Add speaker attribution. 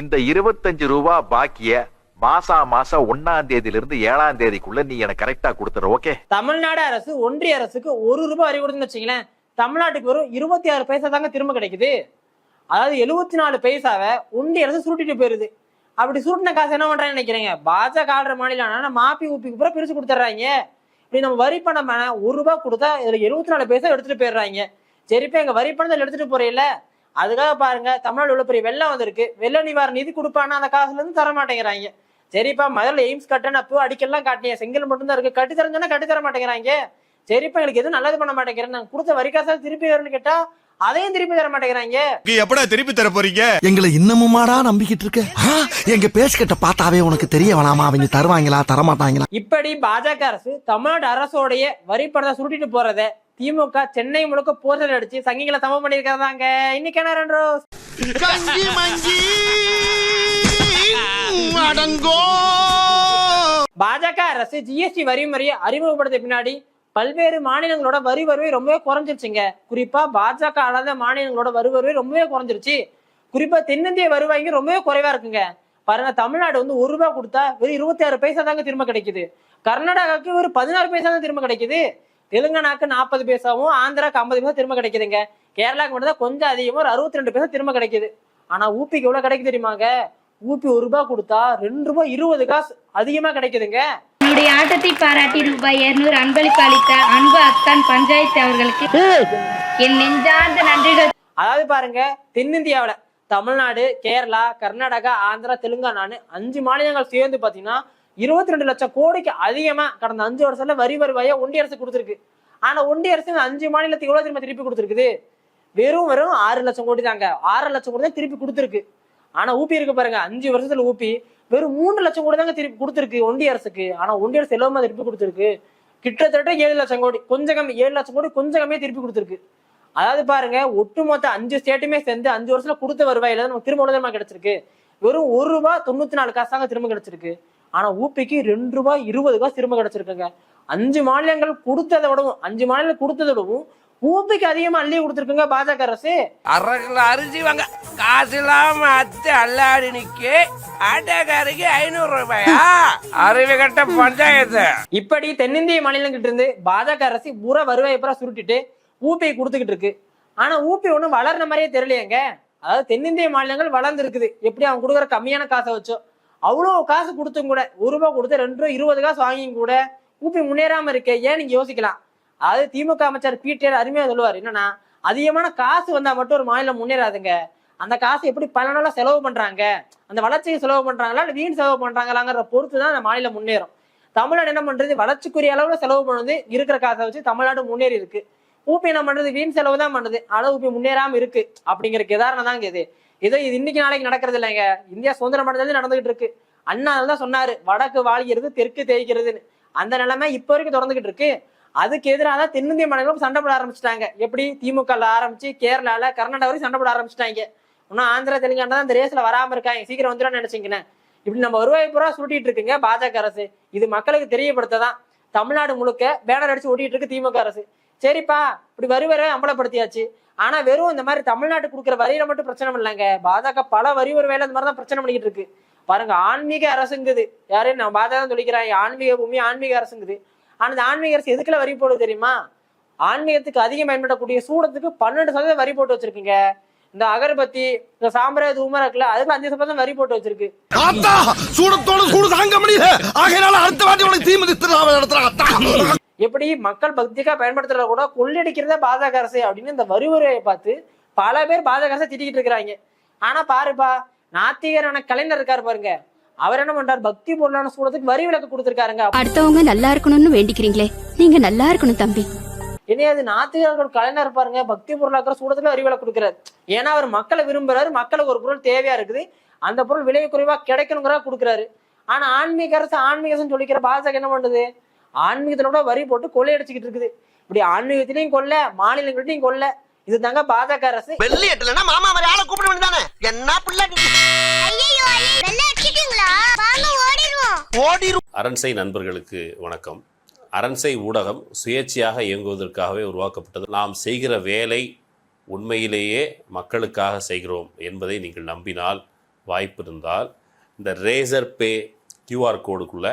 Speaker 1: இந்த இருபத்தஞ்சு ரூபா பாக்கிய மாசா மாசம் ஒன்னாம் தேதியிலிருந்து ஏழாம் தேதிக்குள்ள நீ எனக்கு கரெக்டா கொடுத்துரு ஓகே
Speaker 2: தமிழ்நாடு அரசு ஒன்றிய அரசுக்கு ஒரு ரூபாய் வரி கொடுத்துன்னு வச்சுங்களேன் தமிழ்நாட்டுக்கு வரும் இருபத்தி ஆறு பைசா தாங்க திரும்ப கிடைக்குது. அதாவது எழுபத்தி நாலு பைசாவை ஒன்றிய அரசு சுருட்டிட்டு போயிருது. அப்படி சுருட்டின காசு என்ன பண்றாங்கன்னு நினைக்கிறீங்க? பாஜக ஆடுற மாநிலம் ஆனா மாப்பி ஊப்பிக்கு பூரா பிரிச்சு கொடுத்துட்றாங்க. இப்படி நம்ம வரி பணம் ஒரு ரூபாய் கொடுத்தா இதுல எழுபத்தி நாலு பைசா எடுத்துட்டு போயிடுறாங்க. சரிப்பா எங்க வரி பணத்தை எடுத்துட்டு போறீங்களே அதுக்காக பாருங்க தமிழ்நாடு உள்ள பெரிய வெள்ளம் வந்திருக்கு. வெள்ள நிவாரண நிதி கொடுப்பானா அந்த காசுல இருந்து தர மாட்டேங்கிறாங்க. சரிப்பா முதல்ல எய்ம்ஸ் கட்டணும் அப்போ அடிக்கலாம் காட்டினீங்க செங்கல் மட்டும் தான் இருக்கு. கட்டி தரஞ்சோன்னா கட்டி தர மாட்டேங்கிறாங்க. சரிப்பா எங்களுக்கு எதுவும் நல்லது பண்ண மாட்டேங்கிறேன். நாங்க கொடுத்த வரி காசா திருப்பி வரும்னு கேட்டா அதையும் திருப்பி தர மாட்டேங்கிறாங்க.
Speaker 3: எப்படா திருப்பி தர போறீங்க?
Speaker 4: எங்களை இன்னமுமாடா நம்பிக்கிட்டு இருக்க? எங்க பேசிக்கிட்ட பார்த்தாவே உனக்கு தெரிய வேணாமா? அவங்க தருவாங்களா தரமாட்டாங்களா?
Speaker 2: இப்படி பாஜக அரசு தமிழ்நாடு அரசோடைய வரி பணத்தை சுருட்டிட்டு போறத திமுக சென்னை முழுக்க போர்ட்டல் அடிச்சு சங்கிகளை சமம் பண்ணிருக்கிறதாங்க இன்னைக்கு என்ன ரெண்டு
Speaker 3: கஞ்சி மஞ்சி அடங்கோ.
Speaker 2: பாஜக அரசு ஜிஎஸ்டி வரி முறையை அறிமுகப்படுத்த பின்னாடி பல்வேறு மாநிலங்களோட வரி வருவை ரொம்பவே குறைஞ்சிருச்சுங்க. குறிப்பா பாஜக அல்லாத மாநிலங்களோட வரி வருவை ரொம்பவே குறைஞ்சிருச்சு. குறிப்பா தென்னிந்திய வருவாய்ங்க ரொம்பவே குறைவா இருக்குங்க. பாருங்க தமிழ்நாடு வந்து ஒரு ரூபாய் கொடுத்தா வெறும் இருபத்தி ஆறு பைசா தாங்க திரும்ப கிடைக்குது. கர்நாடகாவுக்கு ஒரு பதினாறு பைசா தான் திரும்ப கிடைக்குது. தெலுங்கானாக்கு நாற்பது பைசாவும் ஆந்திராக்கு ஐம்பது பைசா திரும்ப கிடைக்குதுங்க. கேரளாக்கு மட்டும் தான் கொஞ்சம் அதிகமா ஒரு அறுபத்தி ரெண்டு பைசா திரும்ப கிடைக்குது. ஆனா ஊப்பிக்கு எவ்வளவு கிடைக்குது தெரியுமாங்க? ஊப்பி ஒரு ரூபாய் கொடுத்தா ரெண்டு ரூபாய் இருபது காசு அதிகமா கிடைக்குதுங்க.
Speaker 5: என்னுடைய ஆட்டத்தை பாராட்டி ரூபாய் இருநூறு அன்பளிப்பு அளித்த அன்பு அத்தான் பஞ்சாயத்து அவர்களுக்கு என் நெஞ்சார்ந்த நன்றிகள்.
Speaker 2: அதாவது பாருங்க தென்னிந்தியாவுல தமிழ்நாடு கேரளா கர்நாடகா ஆந்திரா தெலுங்கானான்னு அஞ்சு மாநிலங்கள் சேர்ந்து பாத்தீங்கன்னா இருபத்தி ரெண்டு லட்சம் கோடிக்கு அதிகமா கடந்த அஞ்சு வருஷத்துல வரி வருவாயை ஒன்றிய அரசு கொடுத்துருக்கு. ஆனா ஒன்றிய அரசு இந்த அஞ்சு மாநிலத்துக்கு எவ்வளவு திரும்ப திருப்பி கொடுத்துருக்குது? வெறும் வெறும் ஆறு லட்சம் கோடி தாங்க. ஆறு லட்சம் கோடி தான் திருப்பி கொடுத்துருக்கு. ஆனா ஊப்பி இருக்கு பாருங்க அஞ்சு வருஷத்துல ஊப்பி வெறும் மூணு லட்சம் கோடி தாங்க திருப்பி கொடுத்துருக்கு ஒன்றிய அரசுக்கு. ஆனா ஒன்றிய அரசு எல்லாமே திருப்பி கொடுத்துருக்கு? கிட்டத்தட்ட ஏழு லட்சம் கோடி கொஞ்சம் கம்மி ஏழு லட்சம் கோடி கொஞ்சம் கம்மியா திருப்பி கொடுத்துருக்கு. அதாவது பாருங்க ஒட்டுமொத்த அஞ்சு ஸ்டேட்டுமே சேர்ந்து அஞ்சு வருஷத்துல கொடுத்த வருவாயில நமக்கு திரும்ப உடனே கிடைச்சிருக்கு. வெறும் ஒரு ரூபாய் தொண்ணூத்தி நாலு காசு தாங்க திரும்ப கிடைச்சிருக்கு. ஆனா ஊப்பிக்கு ரெண்டு ரூபாய் இருபது காசு திரும்ப கிடைச்சிருக்குங்க. அஞ்சு மாநிலங்கள் கொடுத்ததை விடவும் அஞ்சு மாநிலங்கள் கொடுத்ததை விடவும் ஊப்பிக்கு அதிகமா அள்ளி கொடுத்துருக்குங்க பாஜக அரசு.
Speaker 6: அரை கிலோ அரிசி வாங்க. காசு இல்லாம அத்தை அல்லாடி நிக்க ஆட்டோக்காரருக்கு ஐநூறு ரூபாயா? அறிவு கட்ட பஞ்சாயத்து.
Speaker 2: இப்படி தென்னிந்திய மாநிலங்கிட்ட இருந்து பாஜக அரசு பூரா வருவாயை பூரா சுருட்டிட்டு ஊபியை கொடுத்துக்கிட்டு இருக்கு. ஆனா ஊபி ஒண்ணும் வளர்ன மாதிரியே தெரியலையேங்க. அதாவது தென்னிந்திய மாநிலங்கள் வளர்ந்து இருக்குது எப்படி அவன் கொடுக்குற கம்மியான காசை வச்சோ அவ்வளோ காசு கொடுத்தும் கூட ஒரு ரூபாய் கொடுத்து ரெண்டு ரூபா இருபது காசு வாங்கியும் கூட கூப்பி முன்னேறாம இருக்கே ஏன் நீங்க யோசிக்கலாம்? அதாவது திமுக அமைச்சர் பிடிஆர் அருமையா சொல்லுவார் என்னன்னா அதிகமான காசு வந்தா மட்டும் ஒரு மாநிலம் முன்னேறாதுங்க. அந்த காசு எப்படி பலனால செலவு பண்றாங்க? அந்த வளர்ச்சிக்கு செலவு பண்றாங்களா? இல்லை வீண் செலவு பண்றாங்களாங்கிற பொறுத்து தான் அந்த மாநிலம் முன்னேறும். தமிழ்நாடு என்ன பண்றது? வளர்ச்சிக்குரிய அளவுல செலவு பண்ணுறது இருக்கிற காசை வச்சு தமிழ்நாடு முன்னேறி இருக்கு. ஊபி என்ன பண்றது வீண் செலவு தான் பண்ணுது. ஆனா ஊபி முன்னேறாம இருக்கு. அப்படிங்கிற உதாரணம் தாங்க இது. இதோ இது இன்னைக்கு நாளைக்கு நடக்கிறது இல்லைங்க. இந்தியா சுதந்திரம் அடைஞ்சது நடந்துகிட்டு இருக்கு. அண்ணா தான் சொன்னாரு வடக்கு வாழ்கிறது தெற்கு தேய்க்கிறதுன்னு அந்த நிலைமை இப்போ வரைக்கும் தொடர்ந்துகிட்டு இருக்கு. அதுக்கு எதிராக தான் தென்னிந்திய மாநிலம் சண்டை போட ஆரம்பிச்சிட்டாங்க. எப்படி? திமுகல ஆரம்பிச்சு கேரளால கர்நாடகா வரைக்கும் சண்டை போட ஆரம்பிச்சிட்டாங்க. இன்னும் ஆந்திரா தெலுங்கானா தான் இந்த ரேஸ்ல வராம இருக்காங்க. சீக்கிரம் வந்துடும் நினைச்சீங்கன்னு இப்படி நம்ம வருவாய் பூரா சுருட்டிட்டு இருக்குங்க பாஜக அரசு. இது மக்களுக்கு தெரியப்படுத்ததான். தமிழ்நாடு முழுக்க பேனர் அடிச்சு ஓட்டிட்டு இருக்கு திமுக அரசு. சரிப்பா இப்படி வரி வருவரை அம்பலப்படுத்தியாச்சு. ஆனா வெறும் இந்த மாதிரி தமிழ்நாட்டுக்கு கொடுக்குற வரியில மட்டும் பிரச்சனை இல்லைங்க. பாஜக பல வரி ஒரு வேலை இந்த மாதிரி தான் பிரச்சனை பண்ணிக்கிட்டு இருக்கு. பாருங்க ஆன்மீக அரசுங்குது. யாரு நான் பாஜக தான் சொல்லிக்கிறேன். ஆன்மீக பூமி ஆன்மீக அரசுங்குது. ஆனா இந்த ஆன்மீக அரசு எதுக்குள்ள வரி போடுது தெரியுமா? ஆன்மீகத்துக்கு அதிகம் பயன்படக்கூடிய சூடத்துக்கு பன்னெண்டு சதவீதம் வரி போட்டு வச்சிருக்கீங்க. இந்த அகர்பத்தி இந்த சாம்பிராய தூமரம் இருக்குல்ல அதுக்கு அஞ்சு சதவீதம் வரி போட்டு வச்சிருக்கு.
Speaker 4: சூடத்தோட சூடு தாங்க முடியல. ஆகையினால அடுத்த வாட்டி உனக்கு தீமதி மிதித்து நடத்துறாங்க
Speaker 2: எப்படி மக்கள் பக்திக்கா பயன்படுத்துறத கூட கொள்ளையடிக்கிறதே பாஜக அரசு அப்படின்னு இந்த வரி முறையை பார்த்து பல பேர் பாஜக அரசை திட்டிக்கிட்டு இருக்கிறாங்க. ஆனா பாருப்பா நாத்திகரான கலைஞர் இருக்காரு பாருங்க. அவர் என்ன பண்றாரு? பக்தி பொருளான சூடத்துக்கு வரி விலக்கு கொடுத்திருக்காருங்க.
Speaker 7: அடுத்தவங்க நல்லா இருக்கணும்னு வேண்டிக்கிறீங்களே. நீங்க நல்லா இருக்கணும் தம்பி.
Speaker 2: இனி அது நாத்திகர்கள் கலைஞர் பாருங்க பக்தி பொருளாக்குற சூடத்துல வரி விலக்கு கொடுக்குறாரு. ஏன்னா அவர் மக்களை விரும்புறாரு. மக்களுக்கு ஒரு பொருள் தேவையா இருக்குது. அந்த பொருள் விலை குறைவா கிடைக்கணுங்கிறா கொடுக்குறாரு. ஆனா ஆன்மீக அரசு ஆன்மீக அரசுன்னு சொல்லிக்கிற பாஜக என்ன பண்ணுது? ஆன்மீகத்துல கூட வரி போட்டு கொள்ளையடிச்சுக்கிட்டு இருக்குது. இப்படி ஆன்மீகத்திலையும் கொல்ல மாநிலங்கள்ட்டையும் கொல்ல இது தாங்க பாஜக அரசு.
Speaker 8: வெள்ளி எட்டுலன்னா மாமா மாதிரி ஆளை கூப்பிட வேண்டியதானே என்ன பிள்ளை
Speaker 9: அரண்சை நண்பர்களுக்கு வணக்கம். அரண்சை ஊடகம் சுயேட்சையாக இயங்குவதற்காகவே உருவாக்கப்பட்டது. நாம் செய்கிற வேலை உண்மையிலேயே மக்களுக்காக செய்கிறோம் என்பதை நீங்கள் நம்பினால் வாய்ப்பு இருந்தால் இந்த ரேசர் பே கியூஆர் கோடுக்குள்ளே